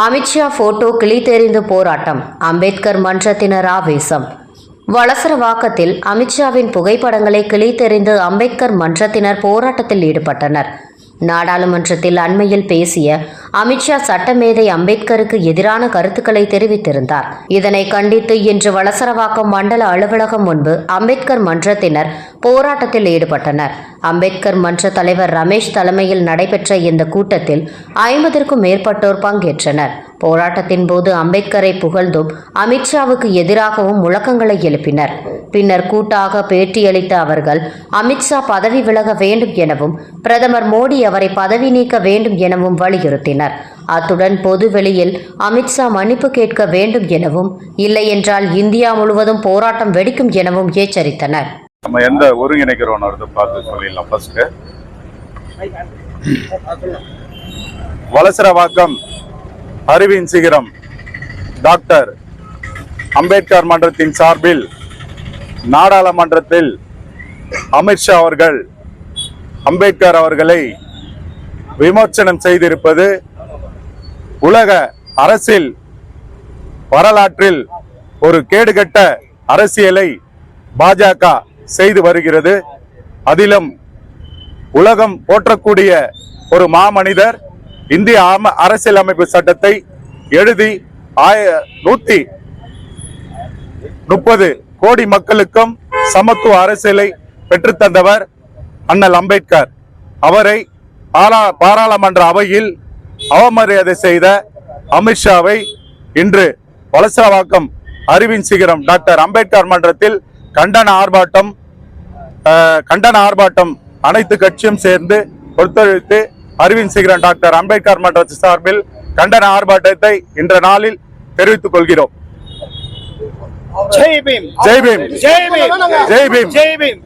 Amit Shah photo கிளித்தெறிந்து போராட்டம். அம்பேத்கர் மன்றத்தினர் ஆவேசம். வளசரவாக்கத்தில் அமித்ஷாவின் புகைப்படங்களை கிழித்தெறிந்து அம்பேத்கர் மன்றத்தினர் போராட்டத்தில் ஈடுபட்டனர். நாடாளுமன்றத்தில் அண்மையில் பேசிய அமித்ஷா சட்டமேதை அம்பேத்கருக்கு எதிரான கருத்துக்களை தெரிவித்திருந்தார். இதனை கண்டித்து இன்று வளசரவாக்கம் மண்டல அலுவலகம் முன்பு அம்பேத்கர் மன்றத்தினர் போராட்டத்தில் ஈடுபட்டனர். அம்பேத்கர் மன்ற தலைவர் ரமேஷ் தலைமையில் நடைபெற்ற இந்த கூட்டத்தில் ஐம்பதற்கும் மேற்பட்டோர் பங்கேற்றனர். போராட்டத்தின் போது அம்பேத்கரை புகழ்ந்தும் அமித்ஷாவுக்கு எதிராகவும் முழக்கங்களை எழுப்பினர் பின்னர் கூட்டாக பேட்டியளித்த அவர்கள் அமித்ஷா பதவி விலக வேண்டும் எனவும் பிரதமர் மோடி அவரை பதவி நீக்க வேண்டும் எனவும் வலியுறுத்தினர் அத்துடன் பொதுவெளியில் அமித்ஷா மன்னிப்பு கேட்க வேண்டும் எனவும் இல்லையென்றால் இந்தியா முழுவதும் போராட்டம் வெடிக்கும் எனவும் எச்சரித்தனர் நம்ம எந்த ஒருங்கிணைக்கிறோம் பார்த்து சொல்லிடலாம் ஃபர்ஸ்ட் வலசரவாக்கம் அறிவின் சிகரம் டாக்டர் அம்பேத்கர் மன்றத்தின் சார்பில் நாடாளுமன்றத்தில் அமித்ஷா அவர்கள் அம்பேத்கர் அவர்களை விமர்சனம் செய்திருப்பது உலக அரசியல் வரலாற்றில் ஒரு கேடுகட்ட அரசியலை பாஜக செய்து வருகிறது. அதிலும் உலகம் போற்றக்கூடிய ஒரு மாமனிதர் இந்திய ஆம- அரசியலமைப்பு சட்டத்தை எழுதி ஆய நூத்தி முப்பது கோடி மக்களுக்கும் சமத்துவ அரசியலை பெற்றுத்தந்தவர் அண்ணல் அம்பேத்கர். அவரை பாராளுமன்ற அவையில் அவமரியாதை செய்த அமித்ஷாவை இன்று வலசரவாக்கம் அறிவின் சிகரம் டாக்டர் அம்பேத்கர் மன்றத்தில் கண்டன ஆர்ப்பாட்டம் கண்டன ஆர்ப்பாட்டம் அனைத்து கட்சியும் சேர்ந்து ஒத்துழைத்து அறிவின் சிகரம் டாக்டர் அம்பேத்கர் மன்றத்தின் சார்பில் கண்டன ஆர்ப்பாட்டத்தை இன்ற நாளில் தெரிவித்துக் கொள்கிறோம். ஜெய் பீம். ஜெய் பீம். ஜெய் பீம். ஜெய் பீம். ஜெய் பீம்.